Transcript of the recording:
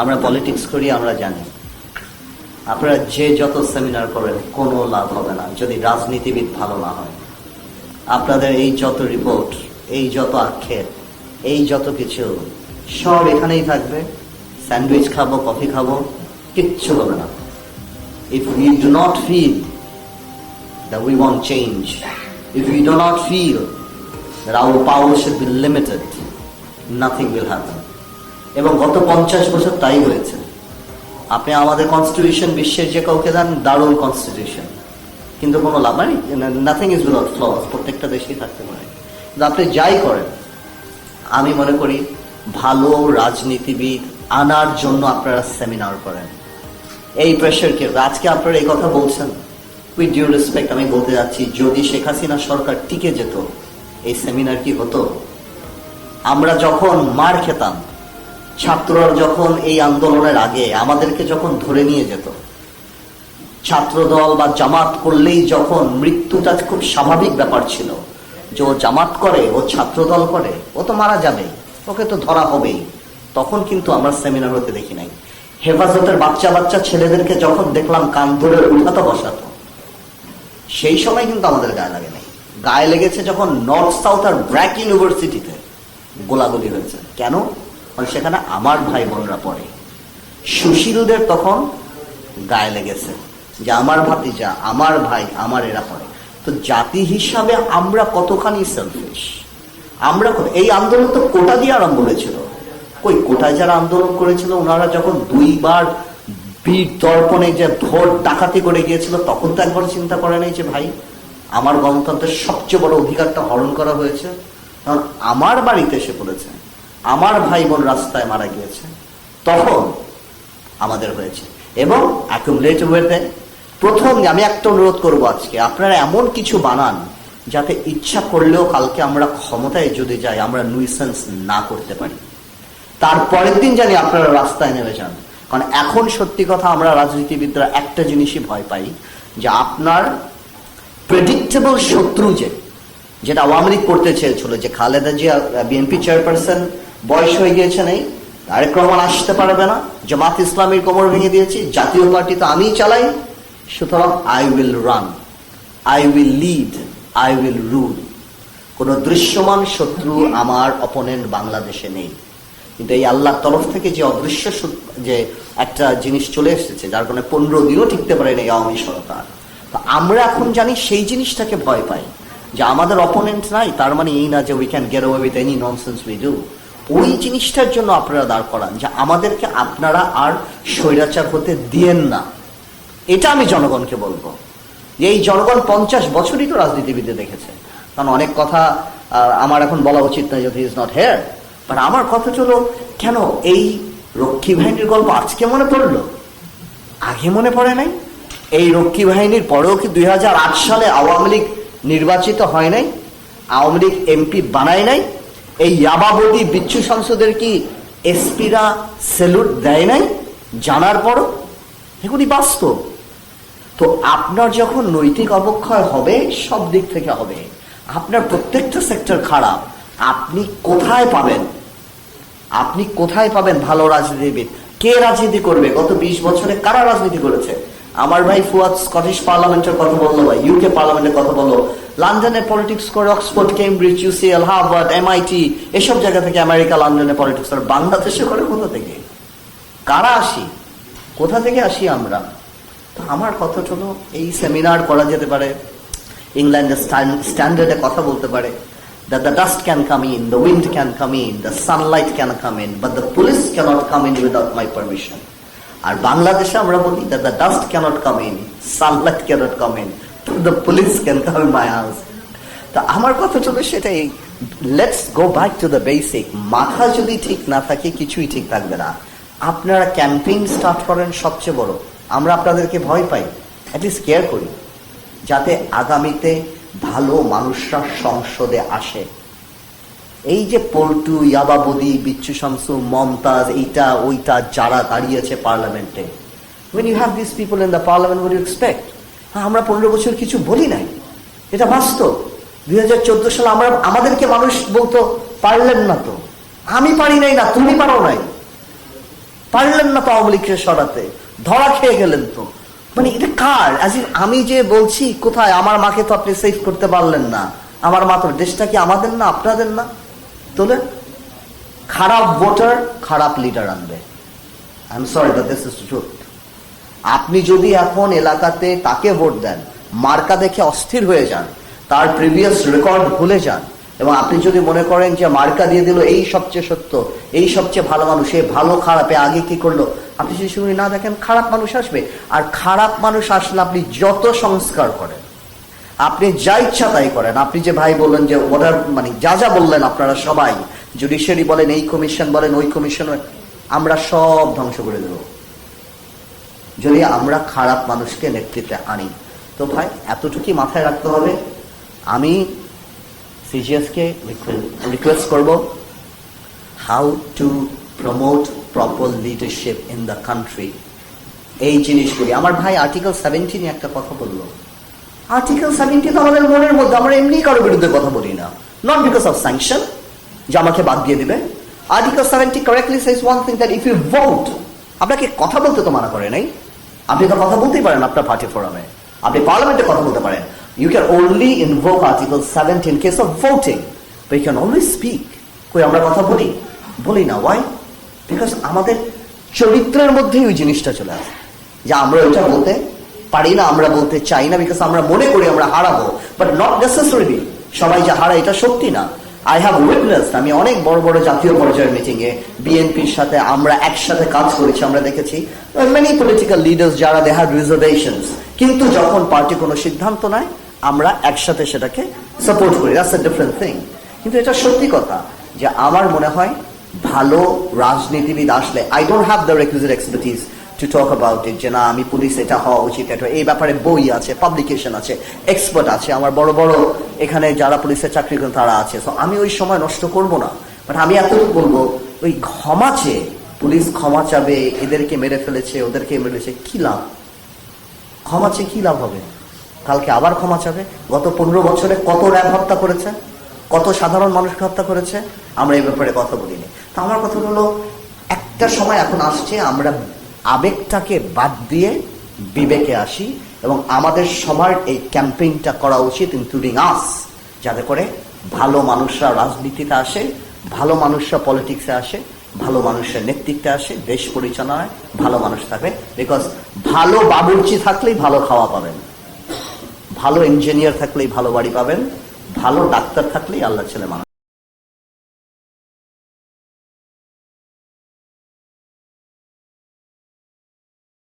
আমরা পলিটিক্স করি, আমরা জানি। আপনারা যে যত সেমিনার করেন, কোনো লাভ হবে না, যদি রাজনীতিবিদ ভালো না হয়। আপনাদের এই যত রিপোর্ট এই যত আক্ষেপ, এই যত কিছু, সব এখানেই থাকবে। স্যান্ডউইচ খাব, কফি খাব, কিচ্ছু হবে না। If we do not feel the we want change if we do not feel that our power should be limited nothing will happen. এবং গত পঞ্চাশ বছর তাই হয়েছে। আপনি আমাদের কনস্টিটিউশন বিশ্বের যে কাউকে দেন, দারুণ কনস্টিটিউশন কিন্তু কোনো লাভ মানে নাথিং ইজ উইদাউট ফ্লস প্রত্যেকটা দেশেই থাকতে পারে। কিন্তু আপনি যাই করেন, আমি মনে করি ভালো রাজনীতিবিদ আনার জন্য আপনারা সেমিনার করেন। এই প্রেশার প্রেশারকে আজকে আপনারা এই কথা বলছেন। উইথ ডিউ রেসপেক্ট আমি বলতে যাচ্ছি, যদি শেখ হাসিনা সরকার টিকে যেত, এই সেমিনার কি হতো? আমরা যখন মার খেতাম ছাত্ররা যখন এই আন্দোলনের আগে আমাদেরকে যখন ধরে নিয়ে যেত, ছাত্রদল বা জামাত করলেই যখন মৃত্যুটা খুব স্বাভাবিক ব্যাপার ছিল, যে ও জামাত করে, ও ছাত্রদল করে, ও তো মারা যাবে, ওকে তো ধরা হবেই। তখন কিন্তু আমরা সেমিনার হতে দেখি নাই। হেফাজতের বাচ্চা বাচ্চা ছেলেদেরকে যখন দেখলাম কান ধরে উঠাতে, বসাতো। সেই সময় কিন্তু আমাদের গায়ে লাগে নাই। গায়ে লেগেছে যখন নর্থ সাউথ আর ব্র্যাক ইউনিভার্সিটিতে গোলাগুলি হয়েছে। কেন? কারণ সেখানে আমার ভাই বোনরা পড়ে। সুশীলদের তখন গায়ে লেগেছে যে আমার ভাতিজা, আমার ভাই, আমার এরা পড়ে। তো জাতি হিসাবে আমরা কতখানি সেলফিশ আমরা এই আন্দোলন তো কোটা দিয়ে আরম্ভ হয়েছিল। কই, কোটায় যারা আন্দোলন করেছিল, ওনারা যখন দুইবার বীর দর্পণে যে ধর ডাকাতি করে গিয়েছিল, তখন তো একবার চিন্তা করে নাই যে, ভাই, আমার গণতন্ত্রের সবচেয়ে বড় অধিকারটা হরণ করা হয়েছে। কারণ আমার বাড়িতে এসে পড়েছে। আমার ভাই বোন রাস্তায় মারা গিয়েছে। তখন আমাদের হয়েছে। এবং অ্যাকুমুলেট ওয়েতে প্রথম আমি একটা অনুরোধ করব আজকে, আপনারা এমন কিছু বানান যাতে ইচ্ছা করলেও কালকে আমরা ক্ষমতায় যদি যাই, আমরা নুইসেন্স না করতে পারি। তারপরের দিন জানি আপনারা রাস্তায় নেমে যান। কারণ এখন সত্যি কথা আমরা রাজনীতিবিদরা একটা জিনিসই ভয় পাই, যে আপনার প্রেডিক্টেবল শত্রু যে যেটা আওয়ামী লীগ করতে চেয়েছিল, যে খালেদা জিয়া বিএনপি চেয়ারপারসন, বয়স হয়ে গিয়েছে নেই, তারেক রহমান আসতে পারবে না, জামাত ইসলামের কোমর ভেঙে দিয়েছি, জাতীয় পার্টি তো আমিই চালাই, সুতরাং I will run I will lead I will rule কোনো দৃশ্যমান শত্রু আমার অপোনেন্ট বাংলাদেশে নেই। কিন্তু এই আল্লাহর তরফ থেকে যে অদৃশ্য যে একটা জিনিস চলে এসেছে, যার কারণে পনেরো দিনও টিকতে পারে না এই আওয়ামী সরকার। তো আমরা এখন জানি সেই জিনিসটাকে ভয় পাই। যে আমাদের অপোনেন্ট নাই, তার মানে এই না যে we can get way with any nonsense we do ওই জিনিসটার জন্য আপনারা দাঁড় করান যে আমাদেরকে আপনারা আর স্বৈরাচার হতে দিয়েন না। এটা আমি জনগণকে বলব। যে এই জনগণ পঞ্চাশ বছরই তো রাজনীতিবিদে দেখেছে। কারণ অনেক কথা আমার এখন বলা উচিত না যদি ইজ নট হেয়ার বাট আমার কথা হলো, কেন এই রক্ষী বাহিনীর গল্প আজকে মনে পড়ল? আগে মনে পড়ে নাই? এই রক্ষী বাহিনীর পরেও কি দুই হাজার আট সালে আওয়ামী লীগ নির্বাচিত হয় নাই, আওয়ামী লীগ এমপি বানায় নাই, এই ইয়াবাবতী বিচ্ছু সংসদের কি এসপিরা সেলুট দেয় নাই? জানার পরও এগুলি বাস্তব। তো আপনার যখন নৈতিক অবক্ষয় হবে, সব দিক থেকে হবে। আপনার প্রত্যেকটা সেক্টর খারাপ। আপনি কোথায় পাবেন? আপনি কোথায় পাবেন ভালো রাজনীতিবিদ? কে রাজনীতি করবে? গত বিশ বছরে কারা রাজনীতি করেছে? আমার ভাই ফুয়াদ স্কটিশ পার্লামেন্টের কথা বলল বা ইউকে পার্লামেন্টের কথা বলল। লন্ডনে পলিটিক্স করে Oxford Cambridge UCL Harvard MIT এসব জায়গা থেকে আমেরিকা লন্ডনে পলিটিক্স করে। বাংলাদেশে করে কোথা থেকে? কারা আসি? কোথা থেকে আসি আমরা? তো আমার কথা হলো এই সেমিনার করা যেতে পারে ইংল্যান্ডের স্ট্যান্ডার্ডে কথা বলতে পারে that the dust can come in, the wind can come in, the sunlight can come in, but the police cannot come in without my permission. আর বাংলাদেশে আমরা বলি the dust cannot come in, sunlight cannot come in, but the police can come in my house. তা আমার কথা হলো সেটাই let's go back to the basic মাথা যদি ঠিক না থাকে কিছুই ঠিক থাকবে না। আপনারা ক্যাম্পেইন স্টার্ট করেন সবচেয়ে বড়। আমরা আপনাদেরকে ভয় পাই অ্যাটলিস্ট কেয়ার করি যাতে আগামীতে ভালো মানুষরা সংসদে আসে। এই যে পল্টু ইয়াবাবদি বিচ্ছু শামসু মমতাজ এইটা ওইটা যারা দাঁড়িয়েছে পার্লামেন্টে have these people in the parliament what do you expect? হ্যাঁ, আমরা পনেরো বছর কিছু বলি নাই। এটা বাস্তব। দুই হাজার চোদ্দ সালে আমরা আমাদেরকে মানুষ বলতো পারলেন না তো। আমি পারি নাই না তুমি পারো নাই। পারলেন না তো আওয়ামী লীগকে সরাতে। ধরা খেয়ে গেলেন তো। মানে এটা কার? আমি যে বলছি কোথায়? আমার মাকে তো আপনি সেভ করতে পারলেন না। আমার মা তো দেশটা কি আমাদের না আপনাদের না? তোলেন খারাপ ভোটার খারাপ লিডার আনবে। I'm sorry this is truth আপনি যদি এখন এলাকাতে তাকে ভোট দেন, মার্কা দেখে অস্থির হয়ে যান, তার প্রিভিয়াস রেকর্ড ভুলে যান, এবং আপনি যদি মনে করেন যে মার্কা দিয়ে দিল এই সবচেয়ে সত্য, এই সবচেয়ে ভালো মানুষ এ ভালো খারাপে আগে কি করল? আপনি যদি শুনে না দেখেন, খারাপ মানুষ আসবে। আর খারাপ মানুষ আসলে আপনি যত সংস্কার করেন আপনি যা ইচ্ছা তাই করেন। আপনি যে ভাই বললেন যে ওটার মানে যা যা বললেন আপনারা সবাই জুডিশিয়ারি বলেন, এই কমিশন বলেন, ওই কমিশন আমরা সব ধ্বংস করে দেবো। যদি আমরা খারাপ মানুষকে নেতৃত্বে আনি, তো ভাই এতটুকুই মাথায় রাখতে হবে। আমি সিজিএসকে রিকোয়েস্ট করব how to promote proper leadership in the country এই জিনিসগুলি, আমার ভাই আর্টিকেল সেভেন্টিনে একটা কথা বলল। আর্টিকেল সেভেন্টি তো আমাদের মনের মধ্যে, আমরা এমনি কারোর বিরুদ্ধে কথা বলি না। নট বিকজ অফ স্যাংশন যে আমাকে বাদ দিয়ে দেবে। Article seventy correctly says one thing that if you vote আপনাকে কথা বলতে তো মানা করে নাই। আপনি তো কথা বলতেই পারেন আপনার পার্টি ফোরামে আপনি পার্লামেন্টে কথা বলতে পারেন। You can only invoke article seventy in case of voting you can always speak কই আমরা কথা বলি? বলি না। ওয়াই বিকজ আমাদের চরিত্রের মধ্যেই ওই জিনিসটা চলে আসে। যে আমরা ওইটা বলতে পারি না আমরা বলতে চাই না বিকজ আমরা মনে করি আমরা হারাবো। বাট নট নেসেসারিলি সবাই যে হারা, এটা সত্যি না। আই হ্যাভ উইটনেস আমি অনেক বড় বড় জাতীয় পর্যায়ের মিটিং এ বিএনপির সাথে আমরা একসাথে কাজ করেছি, আমরা দেখেছি মেনি পলিটিক্যাল লিডার্স যারা দে হ্যাভ রিজার্ভেশনস কিন্তু যখন পার্টি কোনো সিদ্ধান্ত নেয়, আমরা একসাথে সেটাকে সাপোর্ট করি। দ্যাটস এ ডিফারেন্ট থিং কিন্তু এটা সত্যি কথা, যে আমার মনে হয় ভালো রাজনীতিবিদ আসলে I don't have the requisite expertise to talk about it যে না, আমি পুলিশ এটা হওয়া উচিত, এটা এই ব্যাপারে বই আছে পাবলিকেশন আছে এক্সপার্ট আছে, আমার বড় বড় এখানে যারা পুলিশের চাকরি করেন তারা আছে। তো আমি ওই সময় নষ্ট করব না। বাট আমি এতটুকু বলব, ওই ক্ষমা চেয়ে পুলিশ ক্ষমা চাবে, এদেরকে মেরে ফেলেছে, ওদেরকে মেরেছে কি লাভ? ক্ষমা চেয়ে কি লাভ হবে? কালকে আবার ক্ষমা চাবে? গত পনেরো বছরে কত র্যাব হত্যা করেছে? কত সাধারণ মানুষকে হত্যা করেছে? আমরা এই ব্যাপারে কথা বলিনি। তো আমার কথা হলো, একটা সময় এখন আসছে, আমরা আবেগটাকে বাদ দিয়ে বিবেকে আসি এবং আমাদের সবার এই ক্যাম্পেইনটা করা উচিত ইনক্লুডিং আস যাতে করে ভালো মানুষরা রাজনীতিতে আসে, ভালো মানুষরা পলিটিক্সে আসে, ভালো মানুষের নেতৃত্বে আসে, দেশ পরিচালনায় ভালো মানুষ থাকবে। বিকজ ভালো বাবুর্চি থাকলেই ভালো খাওয়া পাবেন। ভালো ইঞ্জিনিয়ার থাকলেই ভালো বাড়ি পাবেন। ভালো ডাক্তার থাকলেই আল্লাহ ছেলে মানুষ